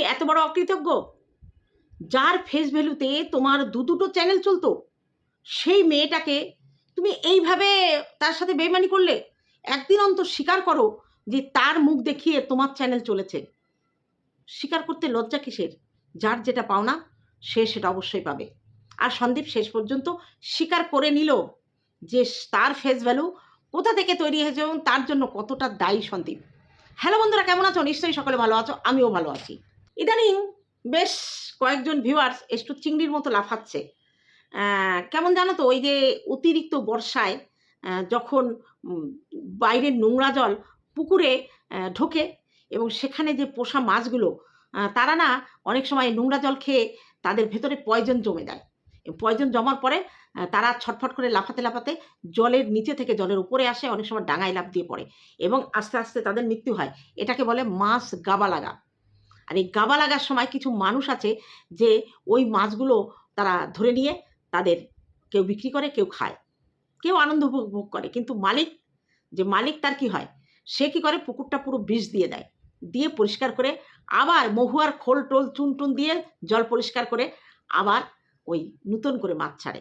তুমি এত বড় অকৃতজ্ঞ? যার ফেস ভ্যালুতে তোমার দু দুটো চ্যানেল চলতো, সেই মেয়েটাকে তুমি এইভাবে তার সাথে বেমানি করলে? একদিন অন্তর স্বীকার করো যে তার মুখ দেখিয়ে তোমার চ্যানেল চলেছে। স্বীকার করতে লজ্জা কিসের? যার যেটা পাওনা, সে সেটা অবশ্যই পাবে। আর সন্দীপ শেষ পর্যন্ত স্বীকার করে নিল যে তার ফেস ভ্যালু কোথা থেকে তৈরি হয়েছে এবং তার জন্য কতটা দায়ী সন্দীপ। হ্যালো বন্ধুরা, কেমন আছো? নিশ্চয়ই সকলে ভালো আছো, আমিও ভালো আছি। ইদানিং বেশ কয়েকজন ভিউয়ার্স একটু চিংড়ির মতো লাফাচ্ছে। কেমন জানো তো, ওই যে অতিরিক্ত বর্ষায় যখন বাইরের নোংরা জল পুকুরে ঢোকে এবং সেখানে যে পোষা মাছগুলো তারা না অনেক সময় নোংরা জল খেয়ে তাদের ভেতরে পয়জন জমে যায়। পয়জন জমার পরে তারা ছটফট করে লাফাতে লাফাতে জলের নিচে থেকে জলের উপরে আসে, অনেক সময় ডাঙায় লাফ দিয়ে পড়ে এবং আস্তে আস্তে তাদের মৃত্যু হয়। এটাকে বলে মাছ গাবা লাগা আর এই গাবা লাগার সময় কিছু মানুষ আছে যে ওই মাছগুলো তারা ধরে নিয়ে তাদের কেউ বিক্রি করে, কেউ খায়। কেউ আনন্দ উপভোগ করে। কিন্তু মালিক, যে মালিক তার কি হয়? সে কি করে? পুকুরটা পুরো বিষ দিয়ে দেয়। দিয়ে পরিষ্কার করে আবার মহুয়ার খোল, টোল চুন টুন দিয়ে জল পরিষ্কার করে আবার ওই নূতন করে মাছ ছাড়ে।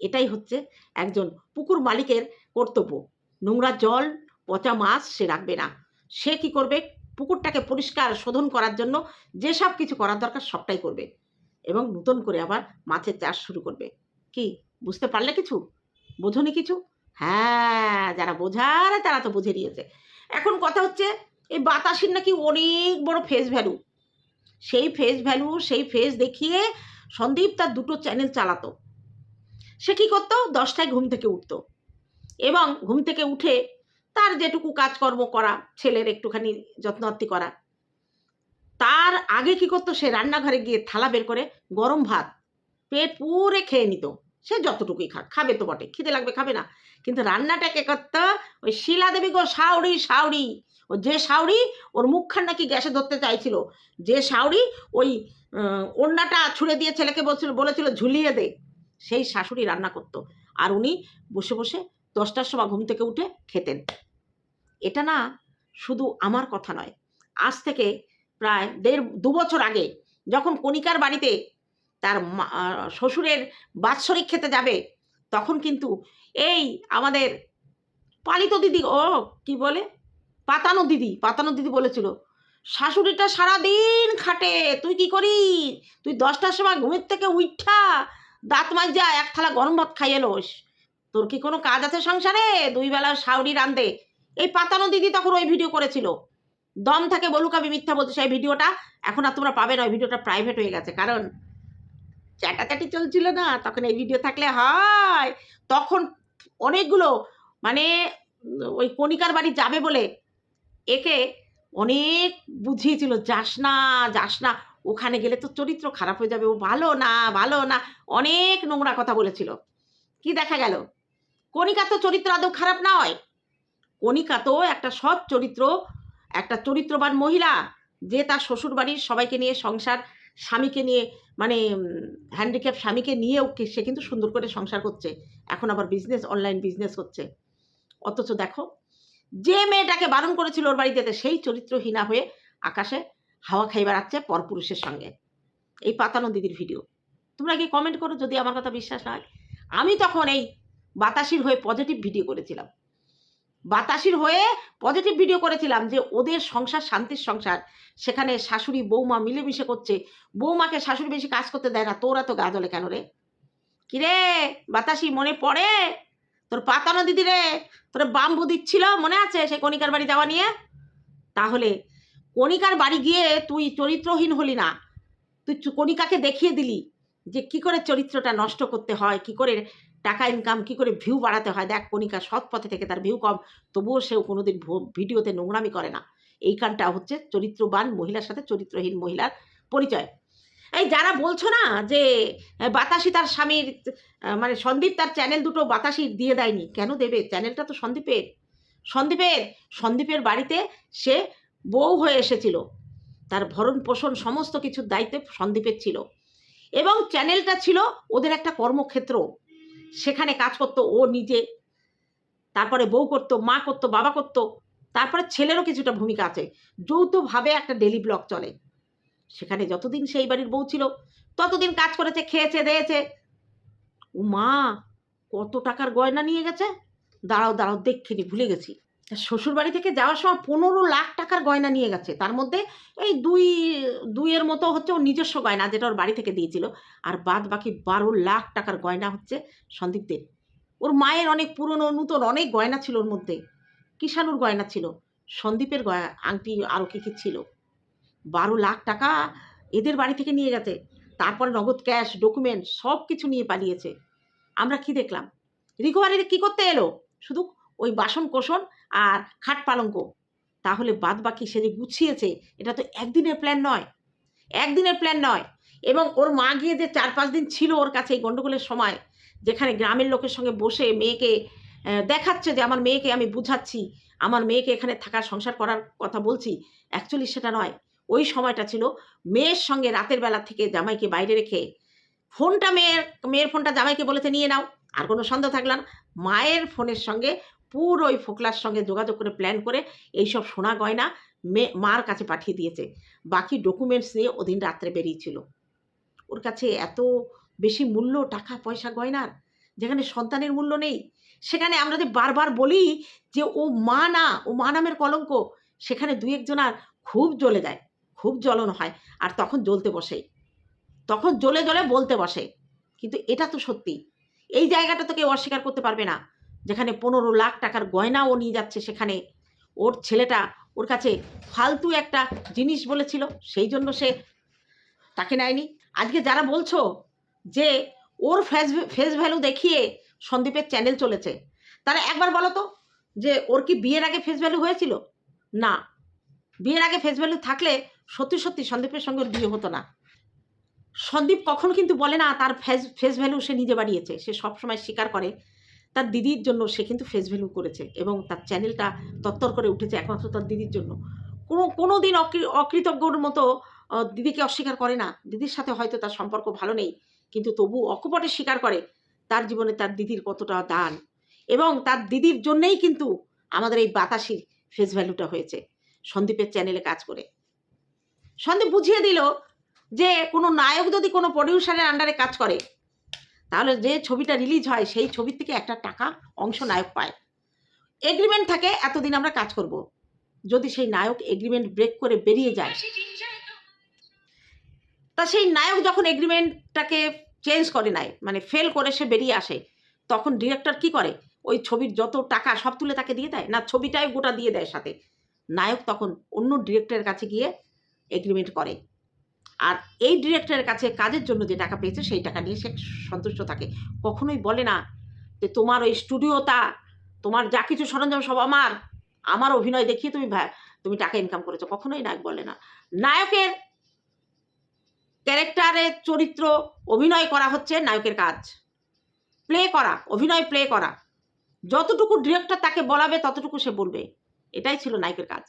এটাই হচ্ছে একজন পুকুর মালিকের কর্তব্য। নোংরা জল, পচা মাছ সে রাখবে না। সে কি করবে? পুকুরটাকে পরিষ্কার শোধন করার জন্য যেসব কিছু করার দরকার সবটাই করবে এবং নতুন করে আবার মাছের চাষ শুরু করবে। কি? বুঝতে পারলে কিছু? বোঝনি কিছু? হ্যাঁ যারা বোঝার তারা তো বুঝে নিয়েছে। এখন কথা হচ্ছে, এই বাতাসের নাকি অনেক বড় ফেস ভ্যালু সেই ফেস ভ্যালু সেই ফেস দেখিয়ে সন্দীপ তার দুটো চ্যানেল চালাতো। সে কি করতো? দশটায় ঘুম থেকে উঠতো। এবং ঘুম থেকে উঠে তার যেটুকু কাজকর্ম করা, ছেলের একটুখানি যত্নআত্তি করা। তার আগে কি করতো? সে রান্নাঘরে গিয়ে থালা বের করে গরম ভাত, পেট পুরে খেয়ে নিত। সে যতটুকুই খাক, খাবে তো বটে, খিদে লাগবে, খাবে না। কিন্তু রান্নাটা কে করতো ওই শিলা দেবী গো সাউরি সাউরি ও যে সাউরি ওর মুখখান নাকি গ্যাসে ধরতে চাইছিল। যে সাউরি ওই ওড়নাটা ছুঁড়ে দিয়ে ছেলেকে বলছিল, বলেছিল, ঝুলিয়ে দে। সেই শাশুড়ি রান্না করতো। আর উনি বসে বসে দশটার সময় ঘুম থেকে উঠে খেতেন। এটা না শুধু আমার কথা নয়। আজ থেকে প্রায় দেড়, দু বছর আগে যখন কণিকার বাড়িতে তার শ্বশুরের বাৎসরিক খেতে যাবে, তখন কিন্তু এই আমাদের পালিত দিদি, ও কি বলে? পাতানো দিদি পাতানো দিদি বলেছিল, শাশুড়িটা সারাদিন খাটে, তুই কি করি তুই দশটার সময় ঘুমের থেকে উঠা দাঁত মাজা এক থালা গরম ভাত খাইয়ে লোস তোর কি কোনো কাজ আছে সংসারে? দুই বেলা শাউরি রান্ধে এই পাতানো দিদি তখন ওই ভিডিও করেছিল। দম থাকে বলুক আমি মিথ্যা বলছি, সেই ভিডিওটা এখন আর তোমরা পাবে না, ওই ভিডিওটা প্রাইভেট হয়ে গেছে। কারণ চ্যাটাচ্যাটি চলছিল না, তখন এই ভিডিও থাকলে হয়, তখন অনেকগুলো মানে ওই কণিকার বাড়ি যাবে বলে একে অনেক বুঝিয়েছিল, যাস না যাস না, ওখানে গেলে তো চরিত্র খারাপ হয়ে যাবে। ও, ভালো না ভালো না। অনেক নোংরা কথা বলেছিল। কি দেখা গেল? কণিকা তো চরিত্র আদৌ খারাপ না হয় কণিকা তো একটা সৎ চরিত্র, একটা চরিত্রবান মহিলা, যে তার শ্বশুর বাড়ির সবাইকে নিয়ে সংসার, স্বামীকে নিয়ে মানে হ্যান্ডিক্যাপ স্বামীকে নিয়েও সে কিন্তু সুন্দর করে সংসার করছে। এখন আবার বিজনেস অনলাইন বিজনেস হচ্ছে। অথচ দেখো, যে মেয়েটাকে বারণ করেছিল ওর বাড়িতে সেই চরিত্রহীনা হয়ে আকাশে হাওয়া খাই বেড়াচ্ছে পরপুরুষের সঙ্গে। এই পাতানো দিদির ভিডিও তোমরা কি কমেন্ট করো যদি আমার কথা বিশ্বাস না হয়? আমি তখন এই বাতাসির হয়ে পজিটিভ ভিডিও করেছিলাম। বাতাসির হয়ে পজিটিভ ভিডিও করেছিলাম যে ওদের সংসার শান্তির সংসার। সেখানে শাশুড়ি, বৌমা মিলেমিশে করছে। বৌমাকে শাশুড়ি বেশি কাজ করতে দেয় না। তোরা তো গা জ্বলে কেন রে? কিরে বাতাসি মনে পড়ে? তোর পাতানো দিদি রে? তোর বাম্বু দিচ্ছিল? মনে আছে সেই কণিকার বাড়ি যাওয়া নিয়ে? তাহলে কণিকার বাড়ি গিয়ে তুই চরিত্রহীন হলি না। তুই কণিকাকে দেখিয়ে দিলি যে কি করে চরিত্রটা নষ্ট করতে হয়, কি করে টাকা ইনকাম কি করে ভিউ বাড়াতে হয়? দেখ কণিকা, সৎ পথে থেকে তার ভিউ কম, তবুও সেও কোনোদিন ভিডিওতে নোংরামি করে না। এই কারণটা হচ্ছে চরিত্রবান মহিলার সাথে চরিত্রহীন মহিলার পরিচয়। এই যারা বলছো না যে বাতাসি তার স্বামীর মানে সন্দীপ তার চ্যানেল দুটো বাতাসি দিয়ে দেয়নি, কেন দেবে? চ্যানেলটা তো সন্দীপের। সন্দীপের সন্দীপের বাড়িতে সে বউ হয়ে এসেছিল। তার ভরণ পোষণ সমস্ত কিছুর দায়িত্ব সন্দীপের ছিল। এবং চ্যানেলটা ছিল ওদের একটা কর্মক্ষেত্র। সেখানে কাজ করতো, ও নিজে। তারপরে বউ করতো, মা করতো, বাবা করতো। তারপরে ছেলেরও কিছুটা ভূমিকা আছে। যৌথভাবে একটা ডেলি ব্লগ চলে। সেখানে যতদিন সেই বাড়ির বউ ছিল, ততদিন কাজ করেছে, খেয়েছে, দিয়েছে। ও মা কত টাকার গয়না নিয়ে গেছে? দাঁড়াও দাঁড়াও দেখখিনি ভুলে গেছি। শ্বশুর বাড়ি থেকে যাওয়ার সময় পনেরো লাখ টাকার গয়না নিয়ে গেছে। তার মধ্যে এই দুই, দুইয়ের মতো হচ্ছে ওর নিজস্ব গয়না যেটা ওর বাড়ি থেকে দিয়েছিল। আর বাদ বাকি বারো লাখ টাকার গয়না হচ্ছে সন্দীপদের ওর মায়ের অনেক পুরনো, নূতন অনেক গয়না ছিল ওর মধ্যে। কিষাণুর গয়না ছিল। সন্দীপের গয়া, আংটি আরও কী কী ছিল। বারো লাখ টাকা এদের বাড়ি থেকে নিয়ে গেছে। তারপর নগদ ক্যাশ, ডকুমেন্ট সব কিছু নিয়ে পালিয়েছে। আমরা কি দেখলাম? রিকভারিতে কী করতে এলো? শুধু ওই বাসন কোষণ আর খাট পালঙ্ক। তাহলে বাদ বাকি সে যে গুছিয়েছে, এটা তো একদিনের প্ল্যান নয়। একদিনের প্ল্যান নয়। এবং ওর মা গিয়ে যে চার পাঁচ দিন ছিল ওর কাছে এই গণ্ডগোলের সময়, যেখানে গ্রামের লোকের সঙ্গে বসে মেয়েকে দেখাচ্ছে যে আমার মেয়েকে আমি বুঝাচ্ছি, আমার মেয়েকে এখানে থাকার সংসার করার কথা বলছি অ্যাকচুয়ালি সেটা নয়। ওই সময়টা ছিল মেয়ের সঙ্গে রাতের বেলা থেকে জামাইকে বাইরে রেখে, ফোনটা মেয়ের মেয়ের ফোনটা জামাইকে বলেছে, নিয়ে নাও। আর কোনো সন্দেহ থাকলাম মায়ের ফোনের সঙ্গে পুরো ওই ফোকলার সঙ্গে যোগাযোগ করে প্ল্যান করে এইসব সোনা গয়না মেয়ে মার কাছে পাঠিয়ে দিয়েছে। বাকি ডকুমেন্টস নিয়ে ওদিন রাত্রে বেরিয়েছিল। ওর কাছে এত বেশি মূল্য টাকা পয়সা গয়নার, যেখানে সন্তানের মূল্য নেই, সেখানে আমরা যে বারবার বলি যে ও মা না, ও মা নামের কলঙ্ক, সেখানে দুই একজনার খুব জ্বলে যায়, খুব জ্বলন হয় আর তখন জ্বলতে বসে। তখন জ্বলে জ্বলে বলতে বসে। কিন্তু এটা তো সত্যি। এই জায়গাটা তো কেউ অস্বীকার করতে পারবে না। যেখানে পনেরো লাখ টাকার গয়না ও নিয়ে যাচ্ছে সেখানে। ওর ছেলেটা ওর কাছে ফালতু একটা জিনিস বলেছিল, সেই জন্য সে তাকে নেয়নি। আজকে যারা বলছো যে ওর ফেস ফেস ভ্যালু দেখিয়ে সন্দীপের চ্যানেল চলেছে, তাহলে একবার বলো তো যে ওর কি বিয়ের আগে ফেস ভ্যালু হয়েছিল? না। বিয়ের আগে ফেস ভ্যালু থাকলে সত্যি সত্যি সন্দীপের সঙ্গে বিয়ে হতো না। সন্দীপ কখনো কিন্তু বলে না তার ফেস ফেস ভ্যালু সে নিজে বাড়িয়েছে, সে সবসময় স্বীকার করে। তার দিদির জন্য সে কিন্তু ফেস ভ্যালু করেছে এবং তার চ্যানেলটা তত্তর করে উঠেছে একমাত্র তার দিদির জন্য। কোনো কোনো দিন অকৃ- অকৃতজ্ঞর মতো দিদিকে অস্বীকার করে না। দিদির সাথে হয়তো তার সম্পর্ক ভালো নেই, কিন্তু তবু অকপটে স্বীকার করে তার জীবনে তার দিদির কতটা দান। এবং তার দিদির জন্যেই কিন্তু আমাদের এই বাতাসির ফেস ভ্যালুটা হয়েছে সন্দীপের চ্যানেলে কাজ করে। সন্দীপ বুঝিয়ে দিল যে কোনো নায়ক যদি কোনো প্রডিউসারের আন্ডারে কাজ করে তাহলে যে ছবিটা রিলিজ হয়, সেই ছবির থেকে একটা টাকা অংশ নায়ক পায়। এগ্রিমেন্ট থাকে, এতদিন আমরা কাজ করব। যদি সেই নায়ক এগ্রিমেন্ট ব্রেক করে বেরিয়ে যায়। তা সেই নায়ক যখন এগ্রিমেন্টটাকে চেঞ্জ করে নেয় মানে ফেল করে সে বেরিয়ে আসে, তখন ডিরেক্টর কি করে? ওই ছবির যত টাকা সব তুলে তাকে দিয়ে দেয়? না, ছবিটাই গোটা দিয়ে দেয় সাথে। নায়ক তখন অন্য ডিরেক্টরের কাছে গিয়ে এগ্রিমেন্ট করে। আর এই ডিরেক্টরের কাছে কাজের জন্য যে টাকা পেয়েছে, সেই টাকা নিয়ে সে সন্তুষ্ট থাকে। কখনোই বলে না যে তোমার ওই স্টুডিওটা তোমার যা কিছু সরঞ্জাম সব আমার আমার অভিনয় দেখিয়ে তুমি তুমি টাকা ইনকাম করেছ। কখনোই নায়ক বলে না। নায়কের ক্যারেক্টারের চরিত্র অভিনয় করা হচ্ছে নায়কের কাজ। প্লে করা, অভিনয় প্লে করা। যতটুকু ডিরেক্টর তাকে বলাবে, ততটুকু সে বলবে। এটাই ছিল নায়কের কাজ।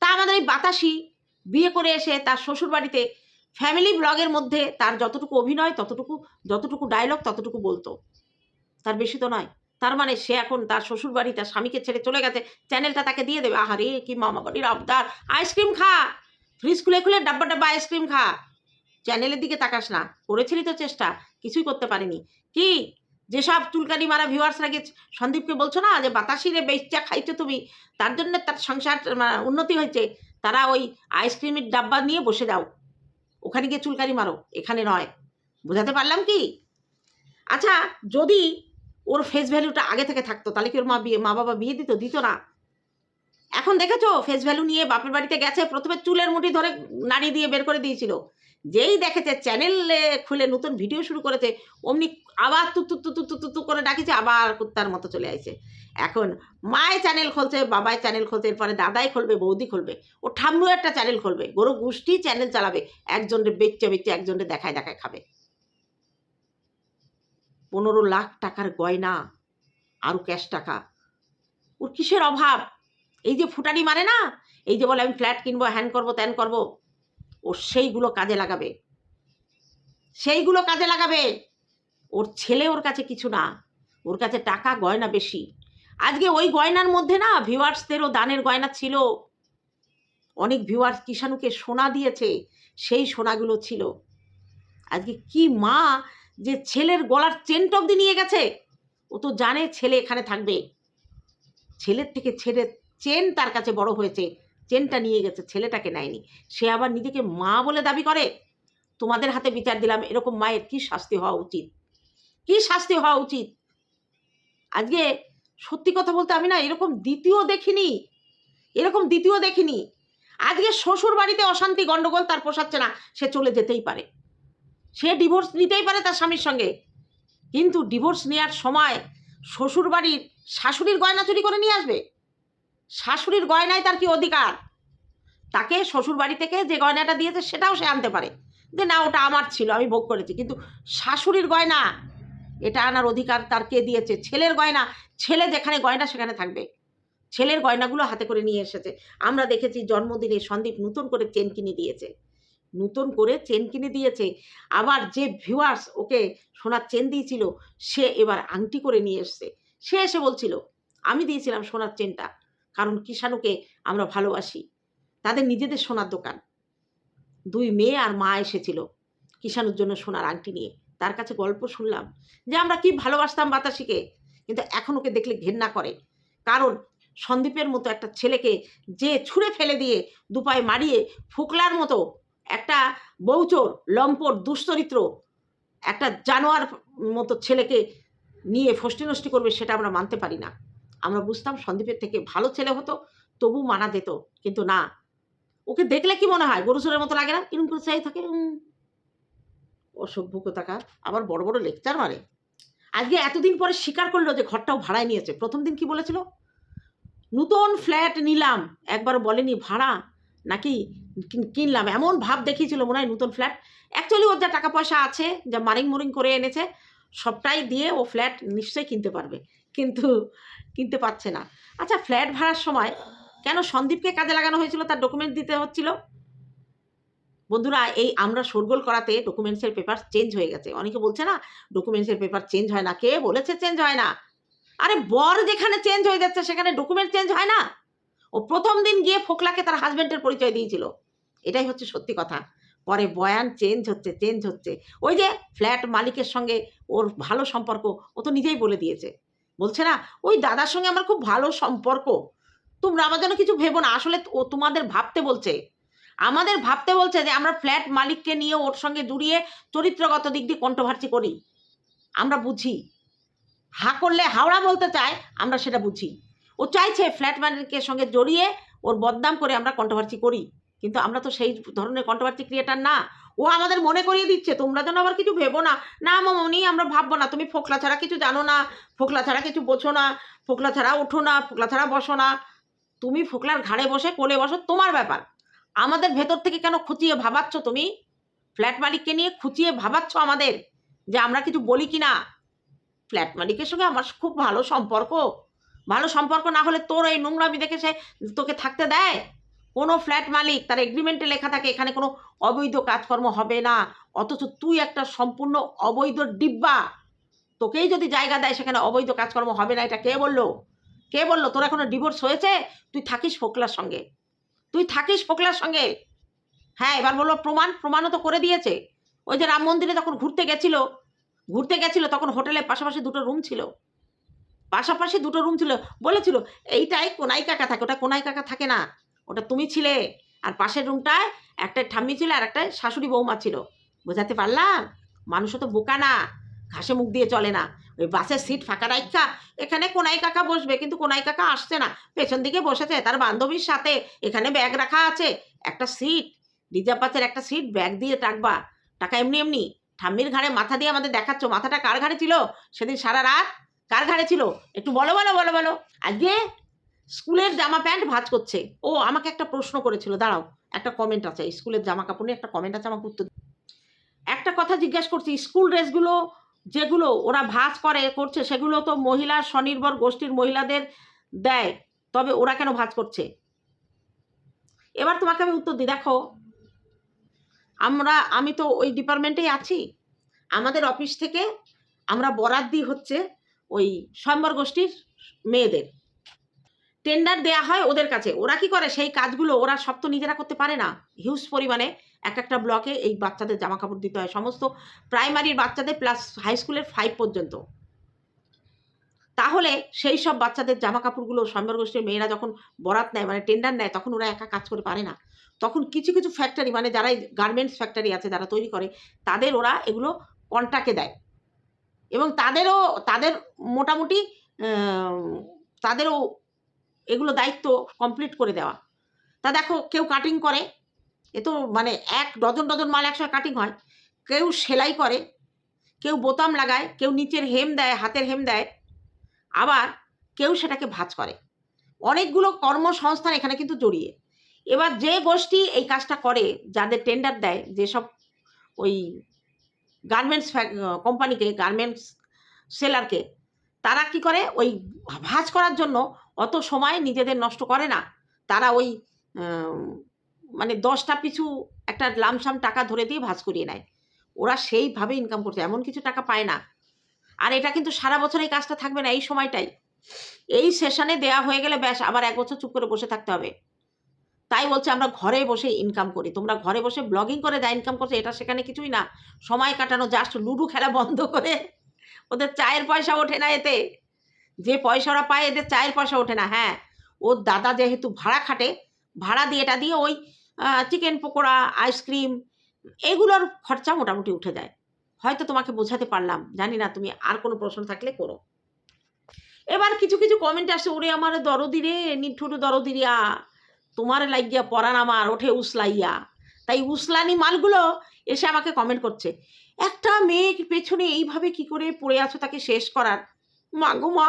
তা আমাদের এই বাতাসি বিয়ে করে এসে তার শ্বশুর বাড়িতে ফ্যামিলি ব্লগের মধ্যে তার যতটুকু অভিনয়, ততটুকু, যতটুকু ডায়লগ ততটুকু বলতো। তার বেশি তো নয়। তার মানে সে এখন তার শ্বশুর বাড়ি তার স্বামীকে ছেড়ে চলে গেছে। চ্যানেলটা তাকে দিয়ে দেবে। আহারে, কি মামা বাড়ির আবদার। আইসক্রিম খা। ফ্রিজ খুলে খুলে ডাব্বা ডাব্বা আইসক্রিম খা। চ্যানেলের দিকে তাকাস না। করেছিলি তো চেষ্টা। কিছুই করতে পারিনি। কি? যেসব চুলকানি মারা ভিউয়ার্সরা গিয়ে সন্দীপকে বলছো না যে বাতাসিরে বেচা খাইছো তুমি? তার জন্য তার সংসার উন্নতি হয়েছে। তারা ওই আইসক্রিমের ডাব্বা নিয়ে বসে যাও। ওখানে গিয়ে চুলকানি মারো, এখানে নয়। বোঝাতে পারলাম কি? আচ্ছা যদি ওর ফেস ভ্যালুটা আগে থেকে থাকতো, তাহলে কি ওর মা বিয়ে, মা বাবা বিয়ে দিত? দিত না। এখন দেখেছ ফেস ভ্যালু নিয়ে বাপের বাড়িতে গেছে, প্রথমে চুলের মুঠি ধরে নাড়ি দিয়ে বের করে দিয়েছিল। যেই দেখেছে চ্যানেলে খুলে নতুন ভিডিও শুরু করেছে, অমনি আবার তু তু তু তু তু করে ডাকিছে, আবার কুত্তার মতো চলে আসছে এখন মায়ে চ্যানেল খুলছে বাবায় চ্যানেল খুলছে, এরপরে দাদাই খুলবে, বৌদি খুলবে, ও ঠাম্মু একটা চ্যানেল খুলবে, গরু গোষ্ঠী চ্যানেল চালাবে, একজনরে বেচে বেচে একজনরে দেখায় দেখায় খাবে। পনেরো লাখ টাকার গয়না আরও ক্যাশ টাকা। ওর কিসের অভাব? এই যে ফুটানি মারে না? এই যে বলে আমি ফ্ল্যাট কিনবো, হ্যান করব, ত্যান করব ও সেইগুলো কাজে লাগাবে। সেইগুলো কাজে লাগাবে। ওর ছেলে ওর কাছে কিছু না। ওর কাছে টাকা, গয়না বেশি। আজকে ওই গয়নার মধ্যে না ভিউয়ার্সদেরও দানের গয়না ছিল। অনেক ভিউয়ার কিষাণুকে সোনা দিয়েছে, সেই সোনাগুলো ছিল। আজকে কি মা যে ছেলের গলার চেনটা অব্দি নিয়ে গেছে? ও তো জানে ছেলে এখানে থাকবে। ছেলের থেকে ছেলের চেন তার কাছে বড় হয়েছে। চেনটা নিয়ে গেছে, ছেলেটাকে নেয়নি। সে আবার নিজেকে মা বলে দাবি করে, তোমাদের হাতে বিচার দিলাম, এরকম মায়ের কি শাস্তি হওয়া উচিত? কি শাস্তি হওয়া উচিত? আজকে সত্যি কথা বলতে আমি না এরকম দ্বিতীয় দেখিনি, এরকম দ্বিতীয় দেখিনি। আজকে শ্বশুর বাড়িতে অশান্তি গন্ডগোল তার পোষাচ্ছে না, সে চলে যেতেই পারে। সে ডিভোর্স নিতেই পারে তার স্বামীর সঙ্গে। কিন্তু ডিভোর্স নেওয়ার সময় শ্বশুর বাড়ির শাশুড়ির গয়না চুরি করে নিয়ে আসবে? শাশুড়ির গয়নায় তার কি অধিকার? তাকে শ্বশুর বাড়ি থেকে যে গয়নাটা দিয়েছে সেটাও সে আনতে পারে। যে না, ওটা আমার ছিল, আমি ভোগ করেছি। কিন্তু শাশুড়ির গয়না, এটা আনার অধিকার তার কে দিয়েছে? ছেলের গয়না, ছেলে যেখানে গয়না সেখানে থাকবে। ছেলের গয়নাগুলো হাতে করে নিয়ে এসেছে। আমরা দেখেছি জন্মদিনে সন্দীপ নতুন করে চেন কিনে দিয়েছে। নতুন করে চেন কিনে দিয়েছে। আবার যে ভিউয়ার্স ওকে সোনার চেন দিয়েছিল, সে এবার আংটি করে নিয়ে এসছে। সে এসে বলছিল, আমি দিয়েছিলাম সোনার চেনটা। কারণ কিষাণুকে আমরা ভালোবাসি। তাদের নিজেদের সোনার দোকান। দুই মেয়ে আর মা এসেছিল কিষাণুর জন্য সোনার আংটি নিয়ে। তার কাছে গল্প শুনলাম যে, আমরা কি ভালোবাসতাম বাতাসিকে? কিন্তু এখন ওকে দেখলে ঘেন্না করে। কারণ সন্দীপের মতো একটা ছেলেকে যে ছুঁড়ে ফেলে দিয়ে দুপায়ে মারিয়ে ফুকলার মতো একটা বৌচোর লম্পট, দুশ্চরিত্র একটা জানোয়ার মতো ছেলেকে নিয়ে ফষ্টি নষ্টি করবে সেটা আমরা মানতে পারি না। আমরা বুঝতাম সন্দীপের থেকে ভালো ছেলে হতো, তবু মানা যেত। কিন্তু না, ওকে দেখলে কি মনে হয়? গরুচরের মতো লাগে না? কিরম করে চাই থাকে। অসভ্য কোথাকার। আবার বড় বড় লেকচার মারে। আজকে এতদিন পরে স্বীকার করল যে ঘরটাও ভাড়ায় নিয়েছে। প্রথম দিন কি বলেছিল? নতুন ফ্ল্যাট নিলাম। একবার বলেনি, ভাড়া নাকি কিন- কিনলাম। এমন ভাব দেখিয়েছিল মনে হয় নতুন ফ্ল্যাট। অ্যাকচুয়ালি ওর যা টাকা পয়সা আছে, যা মারিং মুরিং করে এনেছে, সবটাই দিয়ে ও ফ্ল্যাট নিশ্চয়ই কিনতে পারবে। কিন্তু কিনতে পারছে না। আচ্ছা ফ্ল্যাট ভাড়ার সময় কেন সন্দীপকে কাজে লাগানো হয়েছিল, তার ডকুমেন্ট দিতে হচ্ছিল? বন্ধুরা, এই আমরা শোরগোল করাতে ডকুমেন্টসের পেপার চেঞ্জ হয়ে গেছে। অনেকে বলছে না ডকুমেন্টসের পেপার চেঞ্জ হয় না। কে বলেছে চেঞ্জ হয় না? আরে, বর যেখানে চেঞ্জ হয়ে যাচ্ছে, সেখানে ডকুমেন্ট চেঞ্জ হয় না। ও প্রথম দিন গিয়ে ফোকলাকে তার হাজবেন্ডের পরিচয় দিয়েছিল। এটাই হচ্ছে সত্যি কথা। পরে বয়ান চেঞ্জ হচ্ছে চেঞ্জ হচ্ছে। ওই যে ফ্ল্যাট মালিকের সঙ্গে ওর ভালো সম্পর্ক, ও তো নিজেই বলে দিয়েছে। বলছে না, ওই দাদার সঙ্গে আমার খুব ভালো সম্পর্ক। তোমরা আমার জন্য কিছু ভেবো না। আসলে ও তোমাদের ভাবতে বলছে। আমাদের ভাবতে বলছে যে আমরা ফ্ল্যাট মালিককে নিয়ে ওর সঙ্গে জুড়িয়ে চরিত্রগত দিক দিয়ে কন্ট্রোভার্সি করি। আমরা বুঝি। হা করলে হাওড়া বলতে চায়, আমরা সেটা বুঝি। ও চাইছে ফ্ল্যাট মালিকের সঙ্গে জড়িয়ে ওর বদনাম করে আমরা কন্ট্রোভার্সি করি। কিন্তু আমরা তো সেই ধরনের কন্ট্রোভার্সি ক্রিয়েটার না। ও আমাদের মনে করিয়ে দিচ্ছে, তোমরা যেন আবার কিছু ভেবো না। না মামনি, আমরা ভাববো না, তুমি ফোকলা ছাড়া কিছু জানো না, ফোকলা ছাড়া কিছু বোঝো না, ফোকলা ছাড়া ওঠো না, ফোকলা ছাড়া বসো না। তুমি ফোকলার ঘাড়ে বসে, কোলে বসো, তোমার ব্যাপার। আমাদের ভেতর থেকে কেন খুঁচিয়ে ভাবাচ্ছ তুমি? ফ্ল্যাট মালিককে নিয়ে খুঁচিয়ে ভাবাচ্ছ আমাদের যে আমরা কিছু বলি কি না? ফ্ল্যাট মালিকের সঙ্গে আমার খুব ভালো সম্পর্ক। ভালো সম্পর্ক না হলে তোর এই নোংরামি দেখে সে তোকে থাকতে দেয়? কোনো ফ্ল্যাট মালিক, তার এগ্রিমেন্টে লেখা থাকে, এখানে কোনো অবৈধ কাজকর্ম হবে না। অথচ তুই একটা সম্পূর্ণ অবৈধ ডিব্বা। তোকেই যদি জায়গা দেয়, সেখানে অবৈধ কাজকর্ম হবে না। এটা কে বলল? কে বলল? তোর এখনও ডিভোর্স হয়েছে? তুই থাকিস ফোকলার সঙ্গে। তুই থাকিস ফোকলার সঙ্গে। হ্যাঁ এবার বলল, প্রমাণ, প্রমাণও তো করে দিয়েছে। ওই যে রাম মন্দিরে যখন ঘুরতে গেছিল ঘুরতে গেছিল, তখন হোটেলের পাশাপাশি দুটো রুম ছিল। পাশাপাশি দুটো রুম ছিল। বলেছিল, এইটাই কোনাই কাকা থাকে, ওটা কোনাই কাকা থাকে না। ওটা তুমি ছিলে। আর পাশের রুমটায় একটা ঠাম্মি ছিল আর একটা শাশুড়ি বৌমা ছিল। বোঝাতে পারলাম? মানুষও তো বোকা না। ঘাসে মুখ দিয়ে চলে না। ওই বাসের সিট ফাঁকা রাখা এখানে কোনাই কাকা বসবে, কিন্তু কোনাই কাকা আসছে না। পেছন দিকে বসেছে তার বান্ধবীর সাথে। এখানে ব্যাগ রাখা আছে। একটা সিট। রিজার্ভ বাসের একটা সিট ব্যাগ দিয়ে টাকবা। টাকা এমনি এমনি। ঠাম্মির ঘাড়ে মাথা দিয়ে আমাদের দেখাচ্ছ, মাথাটা কার ঘাড়ে ছিল? সেদিন সারা রাত কার ঘাড়ে ছিল? একটু বলো বলো বলো বলো। আজকে স্কুলের জামা প্যান্ট ভাজ করছে। ও আমাকে একটা প্রশ্ন করেছিল, দাঁড়াও, একটা কমেন্ট আছে স্কুলের জামা কাপড় নিয়ে একটা কমেন্ট আছে আমাকে উত্তর। একটা কথা জিজ্ঞাসা করছি, স্কুল ড্রেসগুলো যেগুলো ওরা ভাজ করে, করছে, সেগুলো তো মহিলা স্বনির্ভর গোষ্ঠীর মহিলাদের দেয়, তবে ওরা কেন ভাজ করছে? এবার তোমাকে আমি উত্তর দিই, দেখো, আমরা, আমি তো ওই ডিপার্টমেন্টেই আছি। আমাদের অফিস থেকে আমরা বরাদ্দি হচ্ছে ওই স্বয়ম্বর গোষ্ঠীর মেয়েদের। টেন্ডার দেয়া হয় ওদের কাছে। ওরা কি করে? সেই কাজগুলো ওরা সব তো নিজেরা করতে পারে না। হিউজ পরিমাণে এক একটা ব্লকে এই বাচ্চাদের জামা কাপড় দিতে হয়। সমস্ত প্রাইমারির বাচ্চাদের প্লাস হাই স্কুলের ফাইভ পর্যন্ত। তাহলে সেই সব বাচ্চাদের জামা কাপড়গুলো সম্বর গোষ্ঠীর মেয়েরা যখন বরাত নেয় মানে টেন্ডার নেয়, তখন ওরা একা কাজ করে পারে না। তখন কিছু কিছু ফ্যাক্টরি মানে যারা গার্মেন্টস ফ্যাক্টরি আছে, যারা তৈরি করে, তাদের ওরা এগুলো কন্ট্রাক্টে দেয়। এবং তাদেরও, তাদের মোটামুটি তাদেরও এগুলো দায়িত্ব কমপ্লিট করে দেওয়া। তা দেখো, কেউ কাটিং করে, এ তো মানে এক ডজন ডজন মাল একসাথে কাটিং হয়। কেউ সেলাই করে, কেউ বোতাম লাগায়, কেউ নিচের হেম দেয়, হাতের হেম দেয়, আবার কেউ সেটাকে ভাঁজ করে। অনেকগুলো কর্মসংস্থান এখানে কিন্তু জড়িয়ে। এবার যে গোষ্ঠী এই কাজটা করে, যাদের টেন্ডার দেয়, যেসব ওই গার্মেন্টস কোম্পানিকে গার্মেন্টস সেলারকে তারা কি করে? ওই ভাঁজ করার জন্য অত সময় নিজেদের নষ্ট করে না। তারা ওই মানে দশটা পিছু একটা লামসাম টাকা ধরে দিয়ে ভাঁজ করিয়ে নেয়। ওরা সেইভাবে ইনকাম করছে, এমন কিছু টাকা পায় না। আর এটা কিন্তু সারা বছর এই কাজটা থাকবে না এই সময়টাই। এই সেশনে দেয়া হয়ে গেলে ব্যাস, আবার এক বছর চুপ করে বসে থাকতে হবে। তাই বলছে, আমরা ঘরে বসে ইনকাম করি। তোমরা ঘরে বসে ব্লগিং করে যা ইনকাম করছ, এটা সেখানে কিছুই না। সময় কাটানো জাস্ট লুডো খেলা বন্ধ করে ওদের চায়ের পয়সা ওঠে না এতে। যে পয়সা ওরা পায় এদের চায়ের পয়সা ওঠে না হ্যাঁ। ওর দাদা যেহেতু ভাড়া খাটে, ভাড়া দিয়ে এটা দিয়ে ওই চিকেন পকোড়া আইসক্রিম এগুলোর খরচা মোটামুটি উঠে যায়। হয়তো তোমাকে বোঝাতে পারলাম, জানি না তুমি আর কোনো প্রশ্ন থাকলে করো। এবার কিছু কিছু কমেন্ট আসে, ওরে আমার দরদি রে, নিঠুর দরদিরিয়া তোমার লাগিয়া পরান আমার, ওঠে উসলাইয়া। তাই উসলানি মালগুলো এসে আমাকে কমেন্ট করছে। একটা মেয়ের পেছনে এইভাবে কি করে পড়ে আছো তাকে শেষ করার? মা গো মা,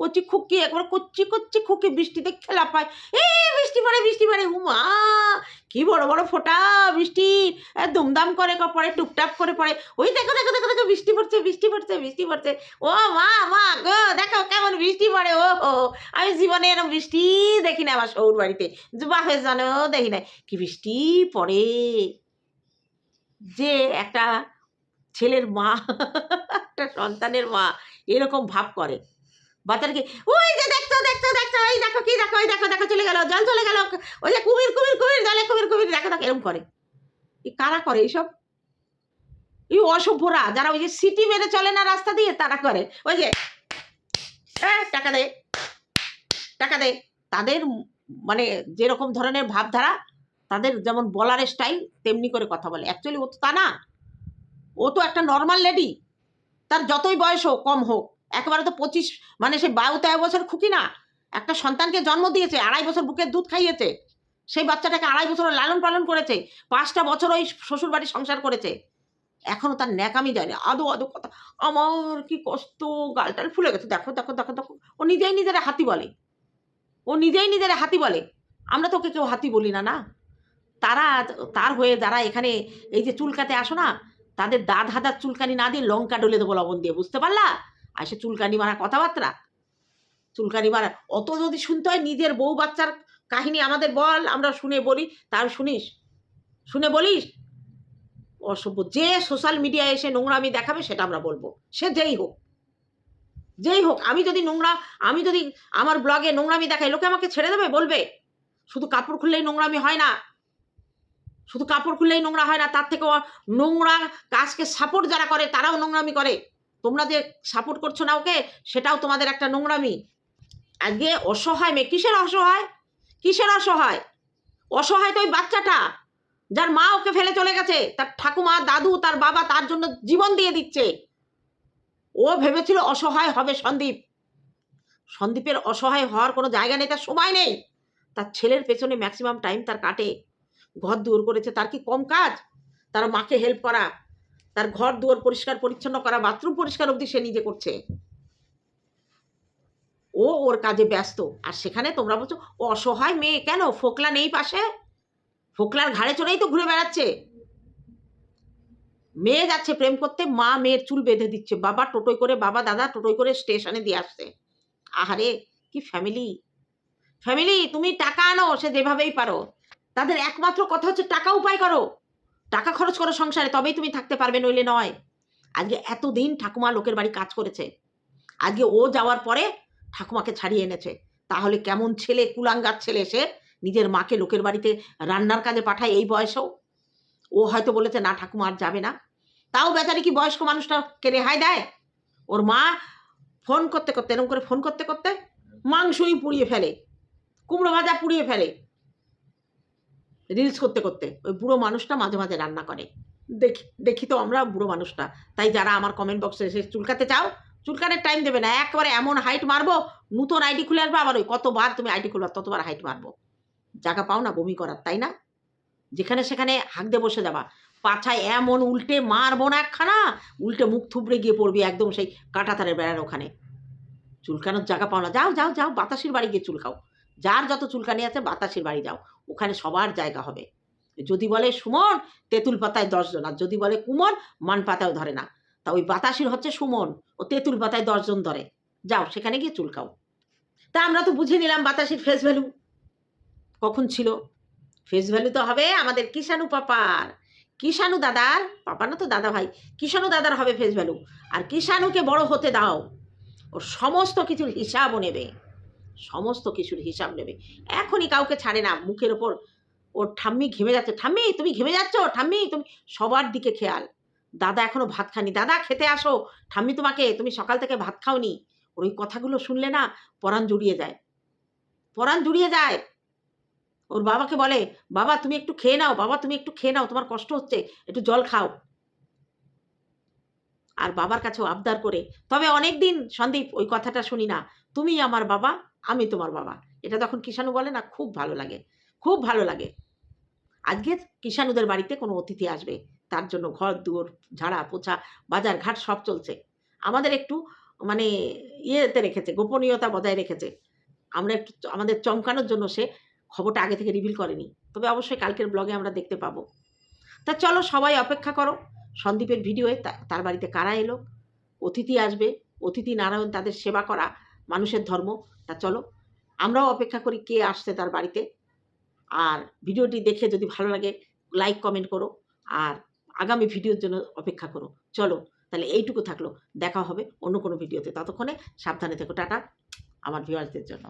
কচি খুকি, একবার কচ্ছি কচ্ছি খুকি বৃষ্টিতে খেলা পায়। এ, বৃষ্টি পড়ে বৃষ্টি পড়ে উ মা কি বড় বড় ফোঁটা বৃষ্টি। দুমদাম করে পড়ে টুপটাপ করে পড়ে। ওই দেখো দেখো দেখো দেখো, বৃষ্টি পড়ছে বৃষ্টি পড়ছে বৃষ্টি পড়ছে। ও মা মা গো, দেখো কেমন বৃষ্টি পড়ে, ও হো। আমি জীবনে এরকম বৃষ্টি দেখি না আমার সৌর বাড়িতে। যুবা হয়ে জানো, দেখি না কি বৃষ্টি পড়ে। যে একটা ছেলের মা, একটা সন্তানের মা এরকম ভাব করে। বাচ্চাটাকে ওই যে দেখতো দেখতো দেখতো ওই দেখো, কি দেখো ওই দেখো দেখো, চলে গেল, জল চলে গেল, ওই যে কুমির কুমির কুমির জলে কুমির কুমির, দেখো দেখো, এরকম করে। এই কারা করে এইসব? এই অসভ্যরা, যারা ওই যে সিটি মেরে চলে না রাস্তা দিয়ে, তারা করে। ওই যে টাকা দে টাকা দে। তাদের মানে যেরকম ধরনের ভাবধারা, তাদের যেমন বলার স্টাইল, তেমনি করে কথা বলে। অ্যাকচুয়ালি ও তো তা না। ও তো একটা নর্মাল লেডি। তার যতই বয়স হোক, কম হোক, একেবারে তো পঁচিশ মানে সে বারো তেরো বছর খুকি না। একটা সন্তানকে জন্ম দিয়েছে, আড়াই বছর বুকের দুধ খাইয়েছে। সেই বাচ্চাটাকে আড়াই বছর লালন পালন করেছে, পাঁচটা বছর ওই শ্বশুর বাড়ি সংসার করেছে। এখনও তার ন্যাকামি যায়নি আদো আদো কথা। আমার কি কষ্ট, গালটাল ফুলে গেছে। দেখো দেখো দেখো দেখো। ও নিজেই নিজের হাতি বলে। ও নিজেই নিজের হাতি বলে। আমরা তোকে কেউ হাতি বলি না না? তারা, তার হয়ে যারা এখানে এই যে চুলকাতে আসো না? তাদের দাঁত হাজার চুলকানি না দিয়ে লঙ্কা ডলে দেবো, লবণ দিয়ে, বুঝতে পারলা? আর সে চুলকানি মারা কথাবার্তা? চুলকানি মারা, অত যদি শুনতে হয়, নিজের বউ বাচ্চার কাহিনী আমাদের বল, আমরা শুনে বলি, তার শুনিস? শুনে বলিস? অসভ্য, যে সোশ্যাল মিডিয়ায় এসে নোংরামি দেখাবে, সেটা আমরা বলব। সে যেই হোক। যেই হোক, আমি যদি নোংরা, আমি যদি আমার ব্লগে নোংরামি দেখাই, লোকে আমাকে ছেড়ে দেবে, বলবে? শুধু কাপড় খুললেই নোংরামি হয় না। শুধু কাপড় খুললেই নোংরা হয় না, তার থেকেও নোংরা কাজকে সাপোর্ট যারা করে, তারাও নোংরামি করে। তোমরা যে সাপোর্ট করছ না ওকে, সেটাও তোমাদের একটা নোংরামি। আজকে অসহায় মেয়ে, কিসের অসহায়? কিসের অসহায়? অসহায় তো ওই বাচ্চাটা, যার মা ওকে ফেলে চলে গেছে, তার ঠাকুমা, দাদু, তার বাবা, তার জন্য জীবন দিয়ে দিচ্ছে। ও ভেবেছিল অসহায় হবে সন্দীপ। সন্দীপের অসহায় হওয়ার কোনো জায়গা নেই, তার সময় নেই। তার ছেলের পেছনে ম্যাক্সিমাম টাইম তার কাটে। ঘর দুয়ার করেছে, তার কি কম কাজ? তার মাকে হেল্প করা, তার ঘর দুয়ার পরিষ্কার পরিচ্ছন্ন করা বাথরুম পরিষ্কার অবধি সে নিজে করছে। ও ওর কাজে ব্যস্ত, আর সেখানে তোমরা বলছো ও অসহায় মেয়ে কেন? ফোকলা নেই পাশে? ফোকলার ঘাড়ে চড়েই তো ঘুরে বেড়াচ্ছে। মেয়ে যাচ্ছে প্রেম করতে, মা মেয়ের চুল বেঁধে দিচ্ছে। বাবা টোটোই করে, বাবা দাদা টোটোই করে স্টেশনে দিয়ে আসছে। আহারে, কি ফ্যামিলি ফ্যামিলি তুমি টাকা আনো, সে যেভাবেই পারো। তাদের একমাত্র কথা হচ্ছে টাকা উপায় করো। টাকা খরচ করো সংসারে, তবেই তুমি থাকতে পারবে, নইলে নয়। আজকে এতদিন ঠাকুমা লোকের বাড়ি কাজ করেছে। আজকে ও যাওয়ার পরে ঠাকুমাকে ছাড়িয়ে এনেছে। তাহলে কেমন ছেলে, কুলাঙ্গার ছেলে সে? নিজের মাকে লোকের বাড়িতে রান্নার কাজে পাঠায় এই বয়সেও? ও হয়তো বলেছে, না, ঠাকুমা আর যাবে না। তাও বেচারি কি বয়স্ক মানুষটাকে রেহাই দেয়? ওর মা ফোন করতে করতে এরকম করে ফোন করতে করতে মাংসই পুড়িয়ে ফেলে, কুমড়ো ভাজা পুড়িয়ে ফেলে। রিলস করতে করতে, ওই বুড়ো মানুষটা মাঝে মাঝে রান্না করে। দেখি দেখি তো আমরা বুড়ো মানুষটা। তাই যারা আমার কমেন্ট বক্সে এসে চুলকাতে চাও, চুলকানের টাইম দেবে না। একবারে এমন হাইট মারবো, নতুন আইডি খুলে আসবে, আবার ওই কতবার তুমি আইডি খুলবা, ততবার হাইট মারবো। জায়গা পাও না বমি করার, তাই না? যেখানে সেখানে হাঁক দিয়ে বসে যাবা। পাছায় এমন উল্টে মারবো না একখানা, উল্টে মুখ থুবড়ে গিয়ে পড়বি একদম সেই কাঁটাতারের বেড়ার ওখানে। চুলকানোর জায়গা পাও না। যাও যাও যাও, বাতাসির বাড়ি গিয়ে চুলকাও। যার যত চুলকানি আছে বাতাসির বাড়ি যাও। ওখানে সবার জায়গা হবে। যদি বলে, সুমন, তেঁতুল পাতায় দশজন আর যদি বলে কুমন মান পাতাও ধরে না। তা ওই বাতাসির হচ্ছে সুমন, ও তেঁতুল পাতায় দশজন ধরে। যাও, সেখানে গিয়ে চুলকাও তা আমরা তো বুঝে নিলাম বাতাসির ফেস ভ্যালু কখন ছিল? ফেস ভ্যালু তো হবে আমাদের কিষাণু পাপার। কিষাণু দাদার, পাপা না তো দাদা ভাই, কিষাণু দাদার হবে ফেস ভ্যালু আর কিষাণুকে বড় হতে দাও। ওর সমস্ত কিছুর হিসাবও নেবে। সমস্ত কিছুর হিসাব নেবে। এখনই কাউকে ছাড়ে না, মুখের ওপর। ওর ঠাম্মি ঘেমে যাচ্ছে, ঠাম্মি, তুমি ঘেমে যাচ্ছ? ঠাম্মি, তুমি সবার দিকে খেয়াল। দাদা, এখনও ভাত খানি দাদা, খেতে আসো। ঠাম্মি তোমাকে, তুমি সকাল থেকে ভাত খাওনি। ওর ওই কথাগুলো শুনলে না পরাণ জুড়িয়ে যায়। পরাণ জুড়িয়ে যায়। ওর বাবাকে বলে, বাবা, তুমি একটু খেয়ে নাও, বাবা, তুমি একটু খেয়ে নাও, তোমার কষ্ট হচ্ছে, একটু জল খাও। আর বাবার কাছেও আবদার করে, তবে অনেক দিন সন্দীপ, ওই কথাটা শুনি না। তুমি আমার বাবা আমি তোমার বাবা। এটা তখন কিষাণু বলে না, খুব ভালো লাগে। খুব ভালো লাগে। আজকে কিষাণুদের বাড়িতে কোনো অতিথি আসবে, তার জন্য ঘর, দুয়ার, ঝাড়া, পোছা, বাজার ঘাট সব চলছে। আমাদের একটু মানে ইয়েতে রেখেছে, গোপনীয়তা বজায় রেখেছে। আমরা একটু আমাদের চমকানোর জন্য সে খবরটা আগে থেকে রিভিল করেনি। তবে অবশ্যই কালকের ব্লগে আমরা দেখতে পাবো। তা চলো সবাই অপেক্ষা করো। সন্দীপের ভিডিওয়ে তার বাড়িতে কারা এলো? অতিথি আসবে। অতিথি নারায়ণ তাদের সেবা করা, মানুষের ধর্ম। তা চলো, আমরাও অপেক্ষা করি কে আসছে তার বাড়িতে। আর ভিডিওটি দেখে যদি ভালো লাগে লাইক কমেন্ট করো। আর আগামী ভিডিওর জন্য অপেক্ষা করো। চলো, তাহলে এইটুকু থাকল। দেখা হবে অন্য কোনো ভিডিওতে। ততক্ষণে সাবধানে থেকো। টাটা, আমার ভিউয়ার্সদের জন্য।